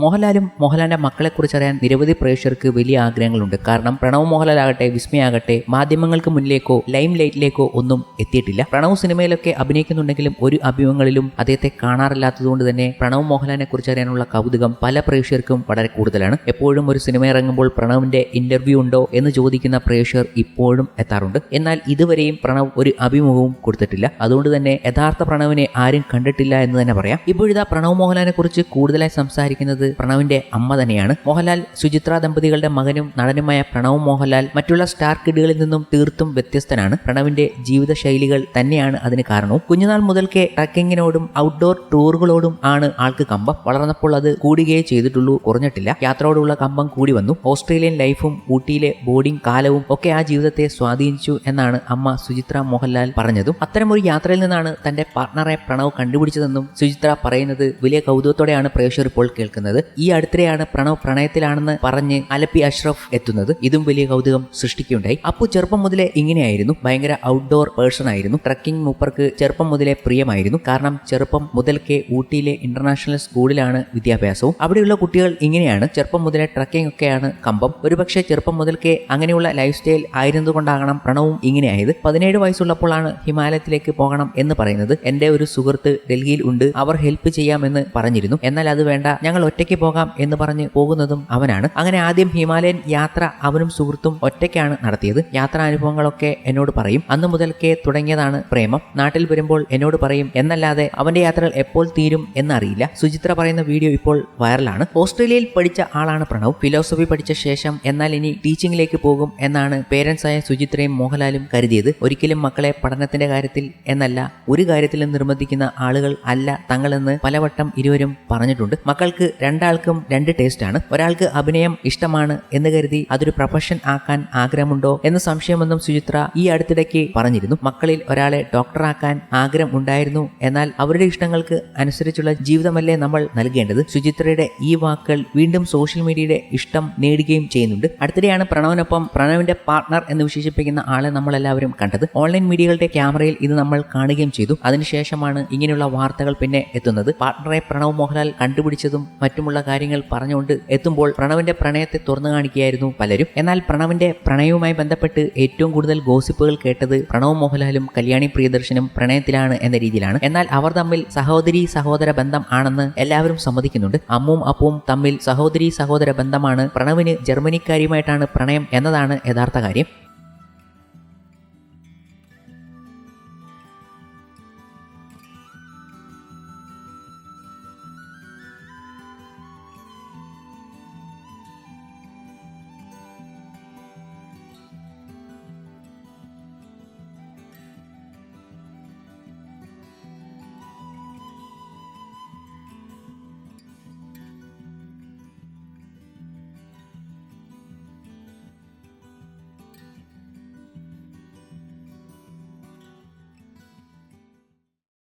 മോഹൻലാലും മോഹൻലാലിന്റെ മക്കളെക്കുറിച്ചറിയാൻ നിരവധി പ്രേക്ഷകർക്ക് വലിയ ആഗ്രഹങ്ങളുണ്ട്. കാരണം പ്രണവ് മോഹൻലാലാകട്ടെ വിസ്മയാകട്ടെ മാധ്യമങ്ങൾക്ക് മുന്നിലേക്കോ ലൈം ലൈറ്റിലേക്കോ ഒന്നും എത്തിയിട്ടില്ല. പ്രണവ് സിനിമയിലൊക്കെ അഭിനയിക്കുന്നുണ്ടെങ്കിലും ഒരു അഭിമുഖങ്ങളിലും അദ്ദേഹത്തെ കാണാറില്ലാത്തതുകൊണ്ട് തന്നെ പ്രണവ് മോഹൻലാലിനെ കുറിച്ച് അറിയാനുള്ള കൗതുകം പല പ്രേക്ഷകർക്കും വളരെ കൂടുതലാണ്. എപ്പോഴും ഒരു സിനിമ ഇറങ്ങുമ്പോൾ പ്രണവിന്റെ ഇന്റർവ്യൂ ഉണ്ടോ എന്ന് ചോദിക്കുന്ന പ്രേക്ഷകർ ഇപ്പോഴും എത്താറുണ്ട്. എന്നാൽ ഇതുവരെയും പ്രണവ് ഒരു അഭിമുഖവും കൊടുത്തിട്ടില്ല. അതുകൊണ്ട് തന്നെ യഥാർത്ഥ പ്രണവിനെ ആരും കണ്ടിട്ടില്ല എന്ന് തന്നെ പറയാം. ഇപ്പോഴിതാ പ്രണവ് മോഹൻലാലിനെ കുറിച്ച് കൂടുതലായി സംസാരിക്കുന്നത് പ്രണവിന്റെ അമ്മ തന്നെയാണ്. മോഹൻലാൽ സുചിത്ര ദമ്പതികളുടെ മകനും നടനുമായ പ്രണവ് മോഹൻലാൽ മറ്റുള്ള സ്റ്റാർ കിഡുകളിൽ നിന്നും തീർത്തും വ്യത്യസ്തനാണ്. പ്രണവിന്റെ ജീവിത ശൈലികൾ തന്നെയാണ് അതിന് കാരണവും. കുഞ്ഞുനാൾ മുതൽക്കേ ട്രക്കിങ്ങിനോടും ഔട്ട്ഡോർ ടൂറുകളോടും ആണ് ആൾക്ക് കമ്പം. വളർന്നപ്പോൾ അത് കൂടുകയേ ചെയ്തിട്ടുള്ളൂ കുറഞ്ഞിട്ടില്ല. യാത്രയോടുള്ള കമ്പം കൂടി വന്നു. ഓസ്ട്രേലിയൻ ലൈഫും ഊട്ടിയിലെ ബോർഡിംഗ് കാലവും ഒക്കെ ആ ജീവിതത്തെ സ്വാധീനിച്ചു എന്നാണ് അമ്മ സുചിത്ര മോഹൻലാൽ പറഞ്ഞതും. അത്തരമൊരു യാത്രയിൽ നിന്നാണ് തന്റെ പാർട്ണറെ പ്രണവ് കണ്ടുപിടിച്ചതെന്നും സുചിത്ര പറയുന്നത്. വലിയ കൗതുകത്തോടെയാണ് പ്രേക്ഷകർ ഇപ്പോൾ കേൾക്കുന്നത്. ഈ അടുത്തിടെയാണ് പ്രണവ് പ്രണയത്തിലാണെന്ന് പറഞ്ഞ് അലപ്പി അഷ്റഫ് എത്തുന്നത്. ഇതും വലിയ കൗതുകം സൃഷ്ടിക്കുകയുണ്ടായി. അപ്പു ചെറുപ്പം മുതലേ ഇങ്ങനെയായിരുന്നു. ഭയങ്കര ഔട്ട്ഡോർ പേഴ്സൺ ആയിരുന്നു. ട്രക്കിംഗ് മൂപ്പർക്ക് ചെറുപ്പം മുതലേ പ്രിയമായിരുന്നു. കാരണം ചെറുപ്പം മുതൽക്കേ ഊട്ടിയിലെ ഇന്റർനാഷണൽ സ്കൂളിലാണ് വിദ്യാഭ്യാസവും. അവിടെയുള്ള കുട്ടികൾ ഇങ്ങനെയാണ്. ചെറുപ്പം മുതലേ ട്രക്കിംഗ് ഒക്കെയാണ് കമ്പം. ഒരുപക്ഷെ ചെറുപ്പം മുതൽക്കേ അങ്ങനെയുള്ള ലൈഫ് സ്റ്റൈൽ ആയിരുന്നതുകൊണ്ടാകണം പ്രണവും ഇങ്ങനെയായത്. പതിനേഴ് വയസ്സുള്ളപ്പോഴാണ് ഹിമാലയത്തിലേക്ക് പോകണം എന്ന് പറയുന്നത്. എന്റെ ഒരു സുഹൃത്ത് ഡൽഹിയിൽ ഉണ്ട്. അവർ ഹെൽപ്പ് ചെയ്യാമെന്ന് പറഞ്ഞിരുന്നു. എന്നാൽ അത് വേണ്ട. ഞങ്ങൾ ഒറ്റയ്ക്ക് പോകാം എന്ന് പറഞ്ഞ് പോകുന്നതും അവനാണ്. അങ്ങനെ ആദ്യം ഹിമാലയൻ യാത്ര അവനും സുഹൃത്തും ഒറ്റയ്ക്കാണ് നടത്തിയത്. യാത്രാ അനുഭവങ്ങളൊക്കെ എന്നോട് പറയും. അന്ന് മുതൽക്കേ തുടങ്ങിയതാണ് പ്രേമം. നാട്ടിൽ വരുമ്പോൾ എന്നോട് പറയും എന്നല്ലാതെ അവന്റെ യാത്രകൾ എപ്പോൾ തീരും എന്നറിയില്ല. സുചിത്ര പറയുന്ന വീഡിയോ ഇപ്പോൾ വൈറലാണ്. ഓസ്ട്രേലിയയിൽ പഠിച്ച ആളാണ് പ്രണവ്. ഫിലോസഫി പഠിച്ച ശേഷം എന്നാൽ ഇനി ടീച്ചിങ്ങിലേക്ക് പോകും എന്നാണ് പേരൻസായ സുചിത്രയും മോഹൻലാലും കരുതിയത്. ഒരിക്കലും മക്കളെ പഠനത്തിന്റെ കാര്യത്തിൽ എന്നല്ല ഒരു കാര്യത്തിലും നിർബന്ധിക്കുന്ന ആളുകൾ അല്ല തങ്ങളെന്ന് പലവട്ടം ഇരുവരും പറഞ്ഞിട്ടുണ്ട്. മക്കൾക്ക് രണ്ടാൾക്കും രണ്ട് ടേസ്റ്റ് ആണ്. ഒരാൾക്ക് അഭിനയം ഇഷ്ടമാണ് എന്ന് കരുതി അതൊരു പ്രൊഫഷൻ ആക്കാൻ ആഗ്രഹമുണ്ടോ എന്ന സംശയമൊന്നും സുചിത്ര ഈ അടുത്തിടയ്ക്ക് പറഞ്ഞിരുന്നു. മക്കളിൽ ഒരാളെ ഡോക്ടറാക്കാൻ ആഗ്രഹം ഉണ്ടായിരുന്നു എന്നാൽ അവരുടെ ഇഷ്ടങ്ങൾക്ക് അനുസരിച്ചുള്ള ജീവിതമല്ലേ നമ്മൾ നൽകേണ്ടത്? സുചിത്രയുടെ ഈ വാക്കുകൾ വീണ്ടും സോഷ്യൽ മീഡിയയുടെ ഇഷ്ടം നേടുകയും ചെയ്യുന്നുണ്ട്. അടുത്തിടെയാണ് പ്രണവിനൊപ്പം പ്രണവിന്റെ പാർട്ണർ എന്ന് വിശേഷിപ്പിക്കുന്ന ആളെ നമ്മൾ എല്ലാവരും കണ്ടത്. ഓൺലൈൻ മീഡിയകളുടെ ക്യാമറയിൽ ഇത് നമ്മൾ കാണുകയും ചെയ്തു. അതിനുശേഷമാണ് ഇങ്ങനെയുള്ള വാർത്തകൾ പിന്നെ എത്തുന്നത്. പാർട്ണറെ പ്രണവ് മോഹൻലാൽ കണ്ടുപിടിച്ചതും മറ്റുമുള്ള കാര്യങ്ങൾ പറഞ്ഞുകൊണ്ട് എത്തുമ്പോൾ പ്രണവിന്റെ പ്രണയത്തെ തുറന്നു കാണിക്കുകയായിരുന്നു പലരും. എന്നാൽ പ്രണവിന്റെ പ്രണയവുമായി ബന്ധപ്പെട്ട് ഏറ്റവും കൂടുതൽ ഗോസിപ്പുകൾ കേട്ടത് പ്രണവ് മോഹൻലാലും കല്യാണി പ്രിയദർശനും പ്രണയത്തിലാണ് എന്ന രീതിയിലാണ്. എന്നാൽ അവർ തമ്മിൽ സഹോദരി സഹോദര ബന്ധം ആണെന്ന് എല്ലാവരും സമ്മതിക്കുന്നുണ്ട്. അമ്മും അപ്പവും തമ്മിൽ സഹോദരി സഹോദര ബന്ധമാണ് പ്രണവിന് ജർമ്മനിക്കാരിയുമായിട്ടാണ് പ്രണയം എന്നതാണ് യഥാർത്ഥ കാര്യം.